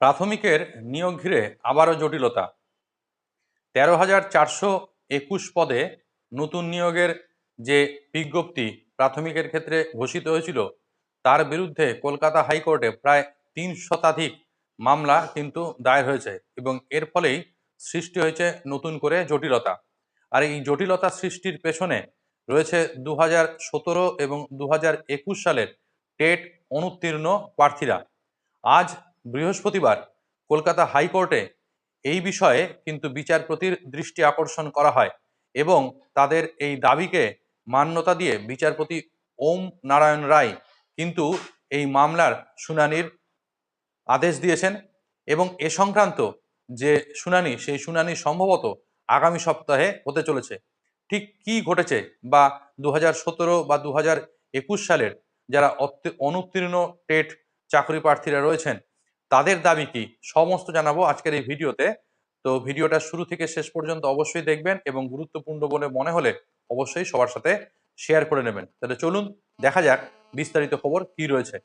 প্রাথমিকের নিয়োগ ঘিরে আবারও জটিলতা। তেরো হাজার চারশো একুশ পদে নতুন নিয়োগের যে বিজ্ঞপ্তি প্রাথমিকের ক্ষেত্রে ঘোষিত হয়েছিল, তার বিরুদ্ধে কলকাতা হাইকোর্টে প্রায় তিন শতাধিক মামলা কিন্তু দায়ের হয়েছে এবং এর ফলেই সৃষ্টি হয়েছে নতুন করে জটিলতা। আর এই জটিলতা সৃষ্টির পেছনে রয়েছে দু হাজার সতেরো এবং দু হাজার একুশ সালের টেট অনুত্তীর্ণ প্রার্থীরা। আজ বৃহস্পতিবার কলকাতা হাইকোর্টে এই বিষয়ে কিন্তু বিচারপতির দৃষ্টি আকর্ষণ করা হয় এবং তাদের এই দাবিকে মান্যতা দিয়ে বিচারপতি ওম নারায়ণ রায় কিন্তু এই মামলার শুনানির আদেশ দিয়েছেন এবং এ সংক্রান্ত যে শুনানি, সেই শুনানি সম্ভবত আগামী সপ্তাহে হতে চলেছে। ঠিক কি ঘটেছে বা দু বা দু সালের যারা অনুত্তীর্ণ টেট চাকরি প্রার্থীরা রয়েছেন তাদের দাবি কি? সমস্ত জানাব আজকের এই ভিডিওতে। তো ভিডিওটা শুরু থেকে শেষ পর্যন্ত অবশ্যই দেখবেন এবং গুরুত্বপূর্ণ বলে মনে হলে অবশ্যই সবার সাথে শেয়ার করে নেবেন। তাহলে চলুন, দেখা যাক বিস্তারিত খবর কি রয়েছে।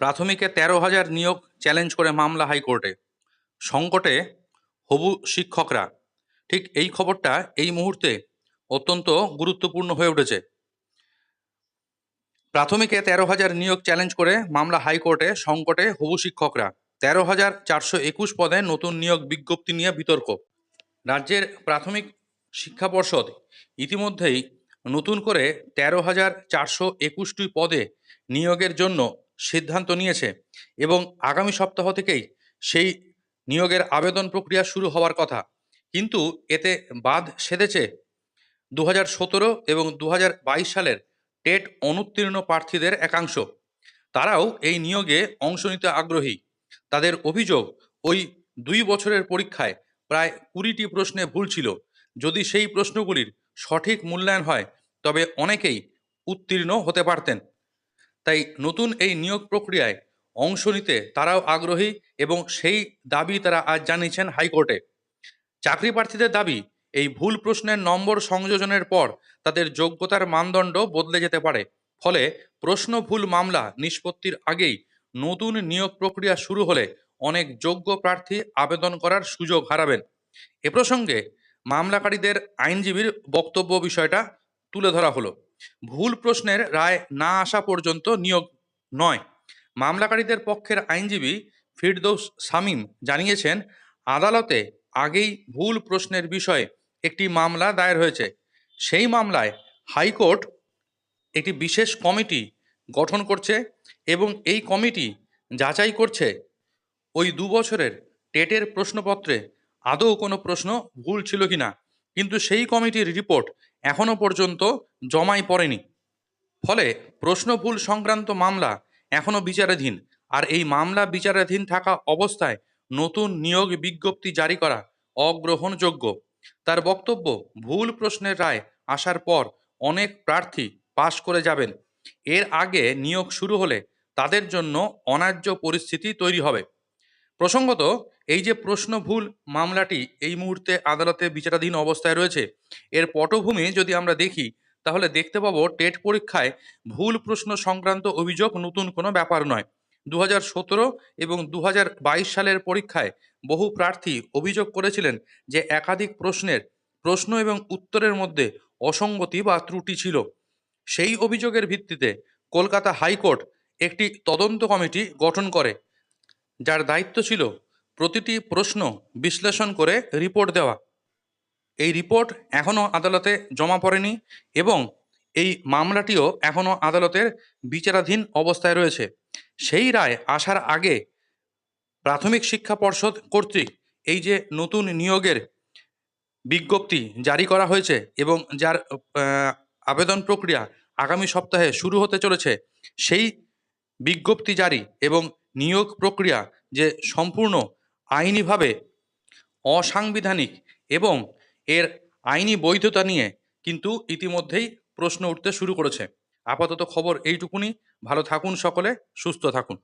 প্রাথমিকে তেরো হাজার নিয়োগ চ্যালেঞ্জ করে মামলা হাইকোর্টে। সংকটে হবু শিক্ষকরা। ঠিক এই খবরটা এই মুহূর্তে অত্যন্ত গুরুত্বপূর্ণ হয়ে উঠেছে। প্রাথমিকে তেরো হাজার নিয়োগ চ্যালেঞ্জ করে মামলা হাইকোর্টে সংকটে হবু শিক্ষকরা। তেরো হাজার চারশো একুশ পদে নতুন নিয়োগ বিজ্ঞপ্তি নিয়ে বিতর্ক। রাজ্যের প্রাথমিক শিক্ষা পর্ষদ ইতিমধ্যেই নতুন করে তেরো হাজার চারশো একুশটি পদে নিয়োগের জন্য সিদ্ধান্ত নিয়েছে এবং আগামী সপ্তাহ থেকেই সেই নিয়োগের আবেদন প্রক্রিয়া শুরু হওয়ার কথা। কিন্তু এতে বাদ সেধেছে দু হাজার সতেরো এবং দু হাজার বাইশ সালের টেট অনুত্তীর্ণ প্রার্থীদের একাংশ। তারাও এই নিয়োগে অংশ নিতে আগ্রহী। তাদের অভিযোগ, ওই দুই বছরের পরীক্ষায় প্রায় কুড়িটি প্রশ্নে ভুল ছিল। যদি সেই প্রশ্নগুলির সঠিক মূল্যায়ন হয়, তবে অনেকেই উত্তীর্ণ হতে পারতেন। তাই নতুন এই নিয়োগ প্রক্রিয়ায় অংশ নিতে তারাও আগ্রহী এবং সেই দাবি তারা আজ জানিয়েছেন হাইকোর্টে। চাকরি প্রার্থীদের দাবি এই ভুল প্রশ্নের নম্বর সংযোজনের পর তাদের যোগ্যতার মানদণ্ড বদলে যেতে পারে। ফলে প্রশ্ন ভুল মামলা নিষ্পত্তির আগেই নতুন নিয়োগ প্রক্রিয়া শুরু হলে অনেক যোগ্য প্রার্থী আবেদন করার সুযোগ হারাবেন। এ প্রসঙ্গে মামলাকারীদের আইনজীবীর বক্তব্য বিষয়টা তুলে ধরা হলো। ভুল প্রশ্নের রায় না আসা পর্যন্ত নিয়োগ নয়। মামলাকারীদের পক্ষের আইনজীবী ফিরদৌস শামীম জানিয়েছেন, আদালতে আগেই ভুল প্রশ্নের বিষয়ে একটি মামলা দায়ের হয়েছে। সেই মামলায় হাইকোর্ট একটি বিশেষ কমিটি গঠন করছে এবং এই কমিটি যাচাই করছে ওই দু বছরের টেটের প্রশ্নপত্রে আদৌ কোনো প্রশ্ন ভুল ছিল কিনা। কিন্তু সেই কমিটির রিপোর্ট এখনও পর্যন্ত জমাই পড়েনি। ফলে প্রশ্ন ভুল সংক্রান্ত মামলা এখনও বিচারাধীন। আর এই মামলা বিচারাধীন থাকা অবস্থায় নতুন নিয়োগ বিজ্ঞপ্তি জারি করা অগ্রহণযোগ্য। তার বক্তব্য, ভুল প্রশ্নের রায় আসার পর অনেক প্রার্থী পাশ করে যাবেন। এর আগে নিয়োগ শুরু হলে তাদের জন্য অন্যায্য পরিস্থিতি তৈরি হবে। প্রসঙ্গত, এই যে প্রশ্ন ভুল মামলাটি এই মুহূর্তে আদালতে বিচারাধীন অবস্থায় রয়েছে, এর পটভূমি যদি আমরা দেখি, তাহলে দেখতে পাবো টেট পরীক্ষায় ভুল প্রশ্ন সংক্রান্ত অভিযোগ নতুন কোনো ব্যাপার নয়। দু এবং দু হাজার বাইশ সালের পরীক্ষায় বহু প্রার্থী অভিযোগ করেছিলেন যে একাধিক প্রশ্নের প্রশ্ন এবং উত্তরের মধ্যে অসঙ্গতি বা ত্রুটি ছিল। সেই অভিযোগের ভিত্তিতে কলকাতা হাইকোর্ট একটি তদন্ত কমিটি গঠন করে, যার দায়িত্ব ছিল প্রতিটি প্রশ্ন বিশ্লেষণ করে রিপোর্ট দেওয়া। এই রিপোর্ট এখনও আদালতে জমা পড়েনি এবং এই মামলাটিও এখনও আদালতের বিচারাধীন অবস্থায় রয়েছে। সেই রায় আসার আগে প্রাথমিক শিক্ষা পর্ষদ কর্তৃক এই যে নতুন নিয়োগের বিজ্ঞপ্তি জারি করা হয়েছে এবং যার আবেদন প্রক্রিয়া আগামী সপ্তাহে শুরু হতে চলেছে, সেই বিজ্ঞপ্তি জারি এবং নিয়োগ প্রক্রিয়া যে সম্পূর্ণ আইনিভাবে অসাংবিধানিক এবং এর আইনি বৈধতা নিয়ে কিন্তু ইতিমধ্যেই প্রশ্ন উঠতে শুরু করেছে। আপাতত খবর এইটুকুনি। ভালো থাকুন সকলে সুস্থ থাকুন।